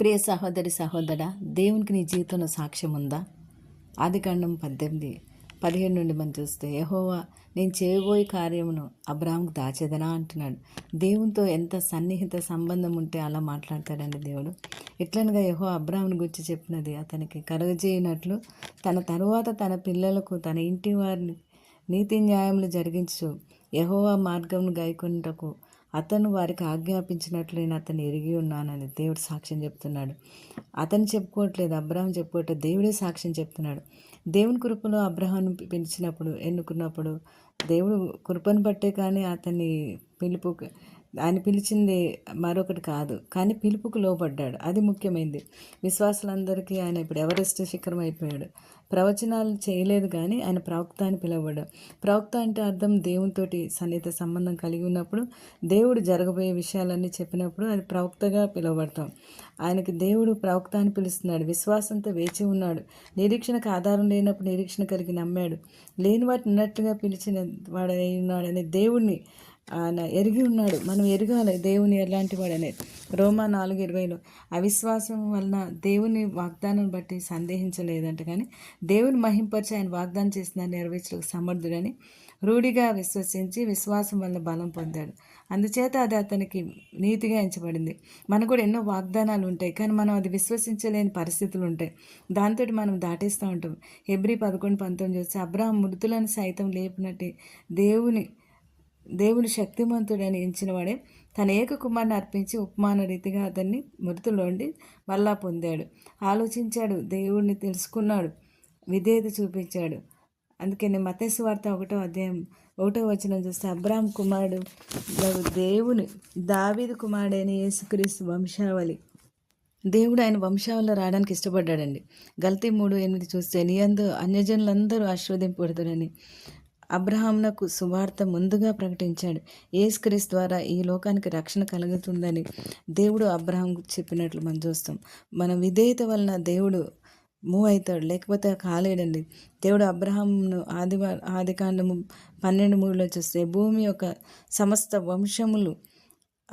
ప్రియ సహోదరి సహోదర దేవునికి నీ జీవితంలో సాక్ష్యం ఉందా? ఆదికాండం పద్దెనిమిది పదిహేను నుండి మనం చూస్తే యహోవా నేను చేయబోయే కార్యమును అబ్రాహ్మకు దాచేదనా అంటున్నాడు. దేవునితో ఎంత సన్నిహిత సంబంధం ఉంటే అలా మాట్లాడతాడండి దేవుడు. ఇట్లనగా యహో అబ్రాహ్మని గురించి చెప్పినది అతనికి కలుగజేయనట్లు తన తరువాత తన పిల్లలకు తన ఇంటి వారిని నీతి న్యాయములు జరిగించు. యహోవా మార్గమును గైకొనుటకు అతను వారికి ఆజ్ఞాపించినట్లు నేను అతను ఎరిగి ఉన్నానని దేవుడు సాక్ష్యం చెప్తున్నాడు. అతను చెప్పుకోవట్లేదు అబ్రహం చెప్పుకోవట్లేదు దేవుడే సాక్ష్యం చెప్తున్నాడు. దేవుని కృపలో అబ్రహాను పిలిచినప్పుడు ఎన్నుకున్నప్పుడు దేవుడు కృపను బట్టే కానీ అతన్ని పిలుపు ఆయన పిలిచింది మరొకటి కాదు. కానీ పిలుపుకు లోబడ్డాడు. అది ముఖ్యమైనది విశ్వాసులందరికీ ఆయన ఇప్పుడు ఎవరెస్ట్ శిఖరం అయిపోయాడు. ప్రవచనాలు చేయలేదు కానీ ఆయన ప్రవక్త అని పిలువబడ్డాడు. ప్రవక్త అంటే అర్థం దేవునితోటి సన్నిహిత సంబంధం కలిగి ఉన్నప్పుడు దేవుడు జరగబోయే విషయాలన్నీ చెప్పినప్పుడు అది ప్రవక్తగా పిలువబడతాం. ఆయనకి దేవుడు ప్రవక్త అని పిలుస్తున్నాడు. విశ్వాసంతో వేచి ఉన్నాడు. నిరీక్షణకు ఆధారం లేనప్పుడు నిరీక్షణ కలిగి నమ్మాడు. లేని వాటిని ఉన్నట్టుగా పిలిచిన వాడై ఉన్నాడని దేవుడిని ఆయన ఎరిగి ఉన్నాడు. మనం ఎరగాలి. దేవుని ఎలాంటి వాడనే. రోమా నాలుగు ఇరవైలో అవిశ్వాసం వలన దేవుని వాగ్దానం బట్టి సందేహించలేదంట కానీ దేవుని మహింపరిచి ఆయన వాగ్దానం చేసిన నెరవేర్చడానికి సమర్థుడని రూఢిగా విశ్వసించి విశ్వాసం వల్ల బలం పొందాడు. అందుచేత అది అతనికి నీతిగా ఎంచబడింది. మనకు కూడా ఎన్నో వాగ్దానాలు ఉంటాయి కానీ మనం అది విశ్వసించలేని పరిస్థితులు ఉంటాయి. దాంతో మనం దాటేస్తూ ఉంటాం. ఎబ్రి పదకొండు పంతొమ్మిది వచ్చి అబ్రాహం మృతులను సైతం లేపినట్టు దేవుని దేవుని శక్తిమంతుడని ఎంచినవాడే తన ఏక కుమార్ని అర్పించి ఉపమాన రీతిగా అతన్ని మృతులోండి మళ్ళా పొందాడు. ఆలోచించాడు దేవుడిని తెలుసుకున్నాడు విధేయత చూపించాడు. అందుకని మతేసు వార్త ఒకటో అధ్యాయం ఒకటో వచ్చిన చూస్తే అబ్రామ్ కుమారుడు దేవుని దావీదు కుమారుడైన యేసుక్రీస్తు వంశావళి. దేవుడు ఆయన వంశావళిలో రావడానికి ఇష్టపడ్డాడండి. గల్తీ మూడు ఎనిమిది చూస్తే నీ అందు అన్యజనులందరూ ఆశీర్వదింపబడుతురని అబ్రహాంనకు సువార్త ముందుగా ప్రకటించాడు. ఏస్క్రీస్ ద్వారా ఈ లోకానికి రక్షణ కలుగుతుందని దేవుడు అబ్రహాంకు చెప్పినట్లు మనం చూస్తాం మన విధేయత వలన దేవుడు మూవ్ అవుతాడు లేకపోతే కాలేడండి. దేవుడు అబ్రహాంను ఆదివా ఆదికాండము పన్నెండు మూడులో చూస్తే భూమి యొక్క సమస్త వంశములు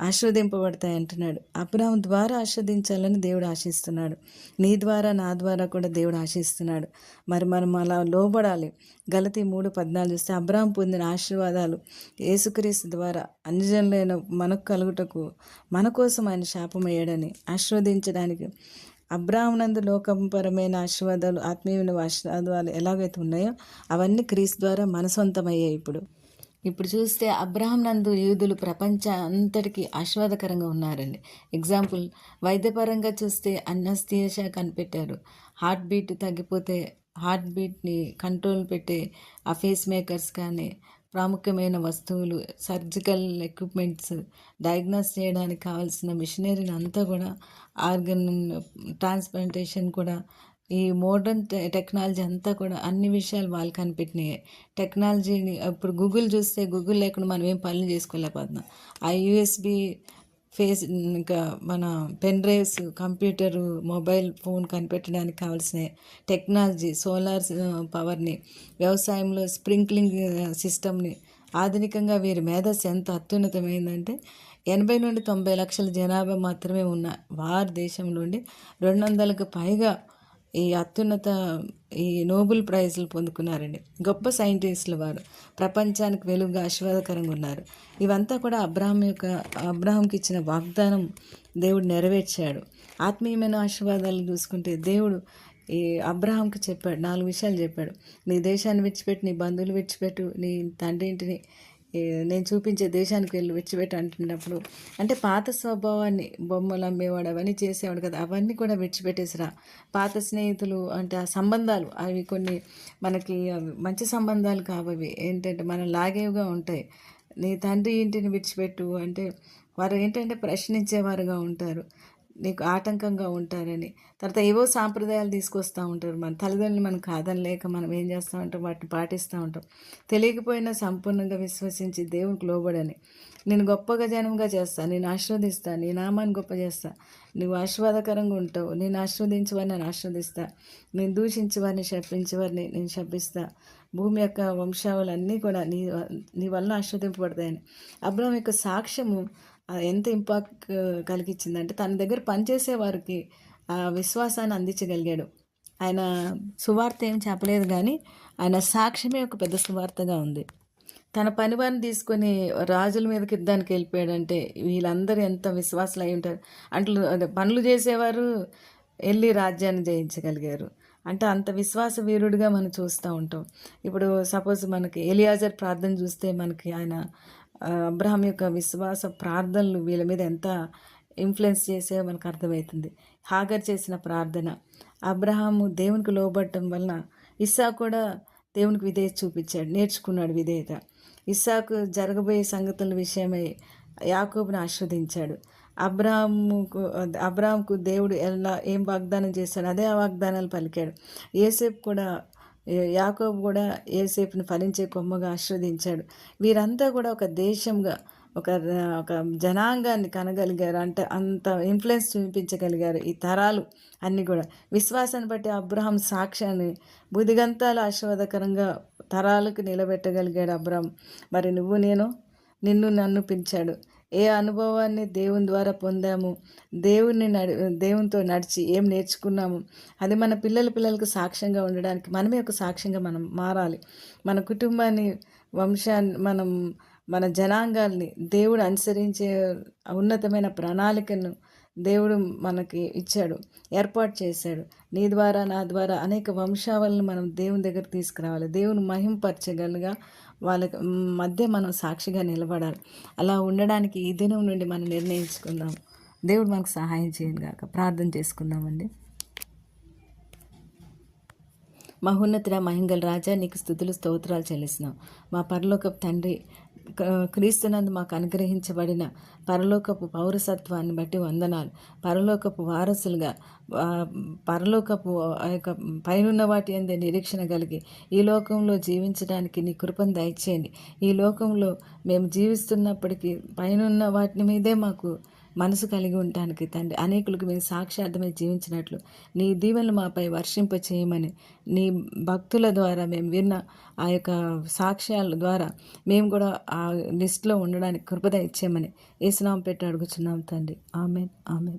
ఆస్వాదింపబడతాయి అంటున్నాడు అబ్రాహం ద్వారా ఆస్వాదించాలని దేవుడు ఆశిస్తున్నాడు. నీ ద్వారా నా ద్వారా కూడా దేవుడు ఆశిస్తున్నాడు. మరి మనం అలా లోబడాలి. గలతి మూడు పద్నాలుగు చూస్తే అబ్రాహం పొందిన ఆశీర్వాదాలు యేసుక్రీస్తు ద్వారా అన్యజనులైన మనకు కలుగుటకు మన కోసం ఆయన శాపమయ్యాడని ఆశీర్వదించడానికి అబ్రాహ్మణందు లోకంపరమైన ఆశీర్వాదాలు ఆత్మీయమైన ఆశీర్వాదాలు ఎలాగైతే ఉన్నాయో అవన్నీ క్రీస్తు ద్వారా మన సొంతమయ్యాయి ఇప్పుడు. ఇప్పుడు చూస్తే అబ్రహం నందు యూదులు ప్రపంచ అంతటికి ఆస్వాదకరంగా ఉన్నారండి. ఎగ్జాంపుల్ వైద్యపరంగా చూస్తే అన్నస్థియేషా కనిపెట్టారు. హార్ట్ బీట్ తగ్గిపోతే హార్ట్ బీట్ని కంట్రోల్ పెట్టే ఆ ఫేస్ మేకర్స్ కానీ ప్రాముఖ్యమైన వస్తువులు సర్జికల్ ఎక్విప్మెంట్స్ డయాగ్నోస్ చేయడానికి కావాల్సిన మిషనరీని అంతా కూడా ఆర్గన్ ట్రాన్స్ప్లాంటేషన్ కూడా ఈ మోడర్న్ టెక్నాలజీ అంతా కూడా అన్ని విషయాలు వాళ్ళు కనిపెట్టినాయి. టెక్నాలజీని ఇప్పుడు గూగుల్ చూస్తే గూగుల్ లేకుండా మనం ఏం పనులు చేసుకోలేకపోతున్నాం. ఆ యూఎస్బి ఫేస్ ఇంకా మన pen drives computer mobile phone కనిపెట్టడానికి కావాల్సిన టెక్నాలజీ సోలార్ పవర్ని వ్యవసాయంలో స్ప్రింక్లింగ్ సిస్టమ్ని ఆధునికంగా వీరి మేధస్సు ఎంత అత్యున్నతమైందంటే ఎనభై నుండి తొంభై లక్షల జనాభా మాత్రమే ఉన్న వారి దేశంలో రెండు వందలకు పైగా ఈ అత్యున్నత ఈ నోబెల్ ప్రైజ్లు పొందుకున్నారండి. గొప్ప సైంటిస్టులు వారు. ప్రపంచానికి వెలుగుగా ఆశీర్వాదకరంగా ఉన్నారు. ఇవంతా కూడా అబ్రాహం యొక్క అబ్రాహంకి ఇచ్చిన వాగ్దానం దేవుడు నెరవేర్చాడు. ఆత్మీయమైన ఆశీర్వాదాలు చూసుకుంటే దేవుడు ఈ అబ్రహాంకి చెప్పాడు నాలుగు విషయాలు చెప్పాడు. నీ దేశాన్ని విడిచిపెట్టు నీ బంధువులు విడిచిపెట్టు నీ తండ్రి ఇంటిని నేను చూపించే దేశానికి వెళ్ళి విడిచిపెట్టి అంటున్నప్పుడు అంటే పాత స్వభావాన్ని బొమ్మలు అమ్మేవాడు అవన్నీ చేసేవాడు కదా అవన్నీ కూడా విడిచిపెట్టేసిరా. పాత స్నేహితులు అంటే ఆ సంబంధాలు అవి కొన్ని మనకి మంచి సంబంధాలు కావవి ఏంటంటే మనం లాగేవిగా ఉంటాయి. నీ తండ్రి ఇంటిని విడిచిపెట్టు అంటే వారు ఏంటంటే ప్రశ్నించేవారుగా ఉంటారు. నీకు ఆటంకంగా ఉంటారని. తర్వాత ఏవో సాంప్రదాయాలు తీసుకొస్తూ ఉంటారు. మన తల్లిదండ్రులు మనం కాదని లేక మనం ఏం చేస్తూ ఉంటాం? వాటిని పాటిస్తూ ఉంటాం. తెలియకపోయినా సంపూర్ణంగా విశ్వసించి దేవునికి లోబడని. నేను గొప్పగా జనంగా చేస్తాను నేను ఆశీర్వదిస్తాను నీ నామాన్ని గొప్ప చేస్తా. నువ్వు ఆశీర్వాదకరంగా ఉంటావు. నేను ఆశీర్వదించేవారిని నేను ఆశీర్వదిస్తా. నేను దూషించేవారిని శప్పించేవారిని నేను శపిస్తా. భూమి యొక్క వంశావళన్నీ కూడా నీ నీ వలన ఆశ్రదింపబడతాయని. అబ్రహం యొక్క సాక్ష్యము ఎంత ఇంపాక్ట్ కలిగించిందంటే తన దగ్గర పనిచేసే వారికి ఆ విశ్వాసాన్ని అందించగలిగాడు. ఆయన సువార్త ఏం చెప్పలేదు కానీ ఆయన సాక్ష్యమే ఒక పెద్ద సువార్తగా ఉంది. తన పనివారిని తీసుకొని రాజుల మీదకి యుద్ధానికి వెళ్ళిపోయాడంటే వీళ్ళందరూ ఎంత విశ్వాసులు అయి ఉంటారు. అంట్లు అదే పనులు చేసేవారు వెళ్ళి రాజ్యాన్ని జయించగలిగారు. అంటే అంత విశ్వాస వీరుడిగా మనం చూస్తూ ఉంటాం. ఇప్పుడు సపోజ్ మనకి ఎలియాజర్ ప్రార్థన చూస్తే మనకి ఆయన అబ్రహం యొక్క విశ్వాస ప్రార్థనలు వీళ్ళ మీద ఎంత ఇన్ఫ్లుయెన్స్ చేసే మనకు అర్థమవుతుంది. హాగర్ చేసిన ప్రార్థన అబ్రహాము దేవునికి లోబడటం వలన ఇస్సా కూడా దేవునికి విధేయత చూపించాడు నేర్చుకున్నాడు విధేయత. ఇస్సాకు జరగబోయే సంగతుల విషయమై యాకోబుని ఆస్వాదించాడు అబ్రాహ్ముకు అబ్రాహ్ముకు దేవుడు ఎలా ఏం వాగ్దానం చేశాడు అదే ఆ వాగ్దానాలు పలికాడు. ఏసేపు కూడా యాకోబు కూడా ఏసేపుని ఫలించే కొమ్మగా ఆస్వాదించాడు వీరంతా కూడా ఒక దేశంగా ఒక ఒక జనాంగాన్ని కనగలిగారు. అంటే అంత ఇన్ఫ్లుయెన్స్ చూపించగలిగారు ఈ తరాలు అన్నీ కూడా. విశ్వాసాన్ని బట్టి అబ్రహం సాక్ష్యాన్ని బుదిగంతాలు ఆశీర్వాదకరంగా తరాలకు నిలబెట్టగలిగాడు అబ్రహం మరి నువ్వు నేను నిన్ను నన్ను పిలిచాడు. ఏ అనుభవాన్ని దేవుని ద్వారా పొందాము? దేవుని నడి దేవునితో నడిచి ఏం నేర్చుకున్నాము? అది మన పిల్లల పిల్లలకు సాక్ష్యంగా ఉండడానికి మనమే ఒక సాక్ష్యంగా మనం మారాలి. మన కుటుంబాన్ని వంశాన్ని మనం మన జనాంగాల్ని దేవుడు అనుసరించే ఉన్నతమైన ప్రణాళికను దేవుడు మనకి ఇచ్చాడు ఏర్పాటు చేశాడు. నీ ద్వారా నా ద్వారా అనేక వంశావళిని మనం దేవుని దగ్గర తీసుకురావాలి. దేవుని మహింపరచగలుగా వాళ్ళ మధ్య మనం సాక్షిగా నిలబడాలి. అలా ఉండడానికి ఈ దినం నుండి మనం నిర్ణయించుకుందాం. దేవుడు మనకు సహాయం చేయను గాక. ప్రార్థన చేసుకుందామండి. మహోన్నతుడ మహింగల్ రాజా నీకు స్థుతులు స్తోత్రాలు చెల్లిస్తున్నాం. మా పరలోక తండ్రి క్రీస్తునందు మాకు అనుగ్రహించబడిన పరలోకపు పౌరసత్వాన్ని బట్టి వందనాలు. పరలోకపు వారసులుగా పరలోకపు ఆ యొక్క పైనున్న వాటి అందే నిరీక్షణ కలిగి ఈ లోకంలో జీవించడానికి నీ కృపను దయచేయండి. ఈ లోకంలో మేము జీవిస్తున్నప్పటికీ పైనున్న వాటి మీదే మాకు మనసు కలిగి ఉండటానికి తండ్రి. అనేకులకు మేము సాక్షార్థమై జీవించినట్లు. నీ దీవెనలు మాపై వర్షింప చేయమని నీ భక్తుల ద్వారా మేము విన్న ఆ యొక్క సాక్ష్యాల ద్వారా మేము కూడా ఆ లిస్ట్లో ఉండడానికి కృపద ఇచ్చేయమని ఏసునాం పెట్టి అడుగుచున్నాం తండ్రి. ఆమెన్. ఆమెన్.